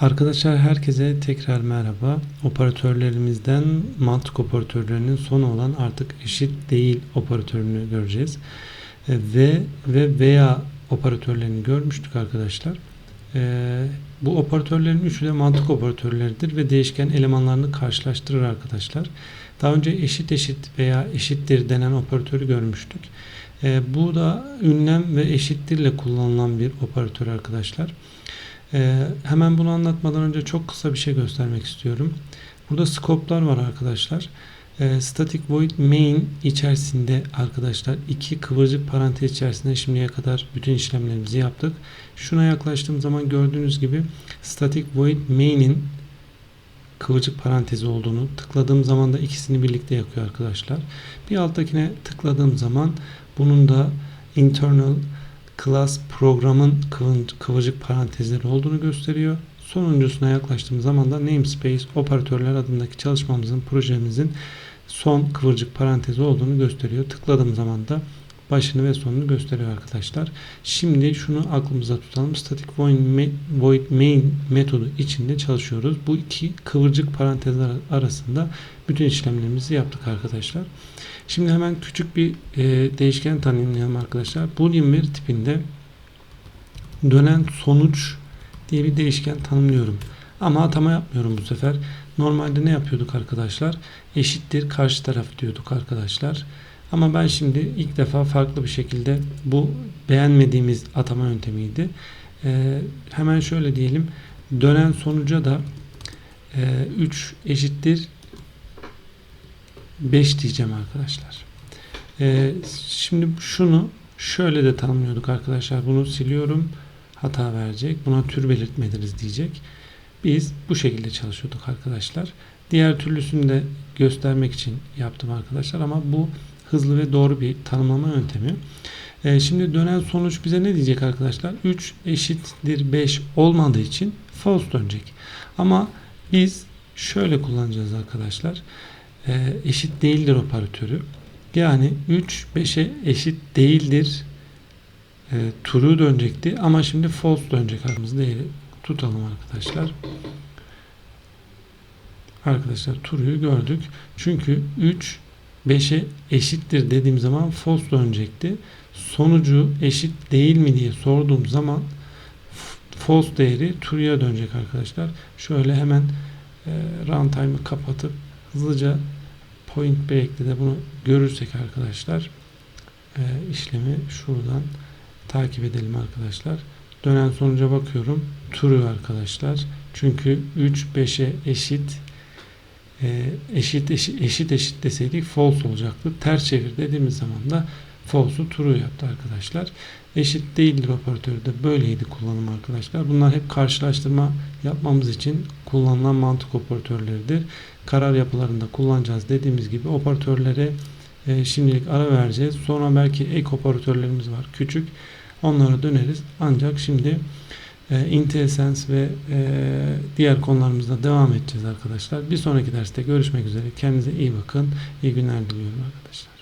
Arkadaşlar herkese tekrar merhaba. Operatörlerimizden mantık operatörlerinin sonu olan artık eşit değil operatörünü göreceğiz. E, Ve ve veya operatörlerini görmüştük arkadaşlar. E, bu operatörlerin üçü de mantık operatörleridir ve değişken elemanlarını karşılaştırır arkadaşlar. Daha önce eşit eşit veya eşittir denen operatörü görmüştük. E, bu da ünlem ve eşittirle kullanılan bir operatör arkadaşlar. Ee, hemen bunu anlatmadan önce çok kısa bir şey göstermek istiyorum. Burada skoplar var arkadaşlar. Ee, static void main içerisinde arkadaşlar iki kıvırcık parantez içerisinde şimdiye kadar bütün işlemlerimizi yaptık. Şuna yaklaştığım zaman gördüğünüz gibi static void main'in kıvırcık parantezi olduğunu tıkladığım zaman da ikisini birlikte yakıyor arkadaşlar. Bir alttakine tıkladığım zaman bunun da internal class programın kıvırcık parantezleri olduğunu gösteriyor. Sonuncusuna yaklaştığım zaman da namespace operatörler adındaki çalışmamızın, projemizin son kıvırcık parantezi olduğunu gösteriyor. Tıkladığım zaman da başını ve sonunu gösteriyor arkadaşlar. Şimdi şunu aklımıza tutalım. Static void ma- void main metodu içinde çalışıyoruz. Bu iki kıvırcık parantezler arasında bütün işlemlerimizi yaptık arkadaşlar. Şimdi hemen küçük bir e, değişken tanımlayalım arkadaşlar. Boolean veri tipinde dönen sonuç diye bir değişken tanımlıyorum. Ama atama yapmıyorum bu sefer. Normalde ne yapıyorduk arkadaşlar? Eşittir karşı taraf diyorduk arkadaşlar. Ama ben şimdi ilk defa farklı bir şekilde bu beğenmediğimiz atama yöntemiydi. E, hemen şöyle diyelim. Dönen sonuca da e, 3 eşittir 5 diyeceğim arkadaşlar. Ee, şimdi şunu şöyle de tanımlıyorduk arkadaşlar. Bunu siliyorum. Hata verecek. Buna tür belirtmediniz diyecek. Biz bu şekilde çalışıyorduk arkadaşlar. Diğer türlüsünü de göstermek için yaptım arkadaşlar ama bu hızlı ve doğru bir tanımlama yöntemi. Ee, şimdi dönen sonuç bize ne diyecek arkadaşlar? 3 eşittir 5 olmadığı için false dönecek. Ama biz şöyle kullanacağız arkadaşlar e, eşit değildir operatörü. Yani 3 5'e eşit değildir e, true dönecekti ama şimdi false dönecek aklımızda değeri tutalım arkadaşlar. Arkadaşlar true'yu gördük. Çünkü 3 5'e eşittir dediğim zaman false dönecekti. Sonucu eşit değil mi diye sorduğum zaman false değeri true'ya dönecek arkadaşlar. Şöyle hemen e, runtime'ı kapatıp hızlıca point break'te de bunu görürsek arkadaşlar e, işlemi şuradan takip edelim arkadaşlar. Dönen sonuca bakıyorum. True arkadaşlar. Çünkü 3 5'e eşit eşit eşit eşit eşit deseydik false olacaktı. Ters çevir dediğimiz zaman da false'u true yaptı arkadaşlar. Eşit değildir operatörü de böyleydi kullanım arkadaşlar. Bunlar hep karşılaştırma yapmamız için kullanılan mantık operatörleridir. Karar yapılarında kullanacağız dediğimiz gibi operatörlere e, şimdilik ara vereceğiz. Sonra belki ek operatörlerimiz var küçük. Onlara döneriz. Ancak şimdi e, IntelliSense ve e, diğer konularımızda devam edeceğiz arkadaşlar. Bir sonraki derste görüşmek üzere. Kendinize iyi bakın. İyi günler diliyorum arkadaşlar.